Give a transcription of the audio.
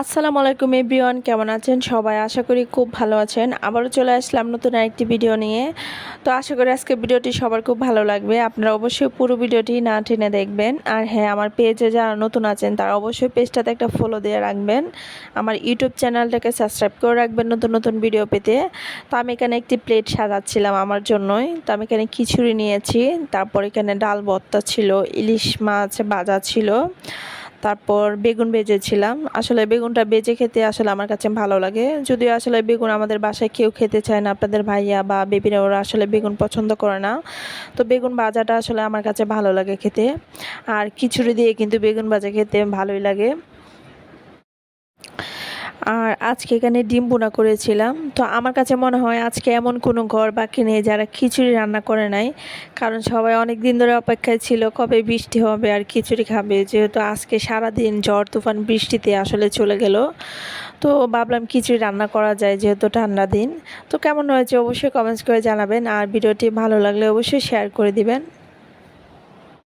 আসসালামু আলাইকুম এভরিওয়ান, কেমন আছেন? সবাই আশা করি খুব ভালো আছেন। আবারও চলে আসলাম নতুন আরেকটি ভিডিও নিয়ে। তো আশা করি আজকে ভিডিওটি সবার খুব ভালো লাগবে। আপনারা অবশ্যই পুরো ভিডিওটি না টেনে দেখবেন। আর হ্যাঁ আমার পেজে যারা নতুন আছেন, তারা অবশ্যই পেজটাতে একটা ফলো দিয়ে রাখবেন। আমার ইউটিউব চ্যানেলটাকে সাবস্ক্রাইব করে রাখবেন নতুন নতুন ভিডিও পেতে। তো আমি এখানে একটি প্লেট সাজাচ্ছিলাম আমার জন্যই। তো আমি এখানে খিচুড়ি নিয়েছি, তারপর এখানে ডাল ভর্তা ছিল, ইলিশ মাছ ভাজা ছিল। তারপর বেগুন বেজেছিলাম। আসলে বেগুনটা বেজে খেতে আসলে আমার কাছে ভালো লাগে। যদিও আসলে বেগুন আমাদের বাসায় কেউ খেতে চায় না, আপনাদের ভাইয়া বা বেবিরা ওরা আসলে বেগুন পছন্দ করে না। তো বেগুন ভাজাটা আসলে আমার কাছে ভালো লাগে খেতে। আর খিচুড়ি দিয়ে কিন্তু বেগুন ভাজা খেতে ভালোই লাগে। আর আজকে এখানে ডিম বোনা করেছিলাম। তো আমার কাছে মনে হয় আজকে এমন কোনো ঘর বাকি নেই যারা খিচুড়ি রান্না করে নাই। কারণ সবাই অনেক দিন ধরে অপেক্ষায় ছিল, কবে বৃষ্টি হবে আর খিচুড়ি খাবে? যেহেতু আজকে সারা দিন ঝড়, তুফান, বৃষ্টিতে আসলে চলে গেল। তো ভাবলাম খিচুড়ি রান্না করা যায় যেহেতু ঠান্ডা দিন। তো কেমন হয়েছে অবশ্যই কমেন্টস করে জানাবেন। আর ভিডিওটি ভালো লাগলে অবশ্যই শেয়ার করে দিবেন।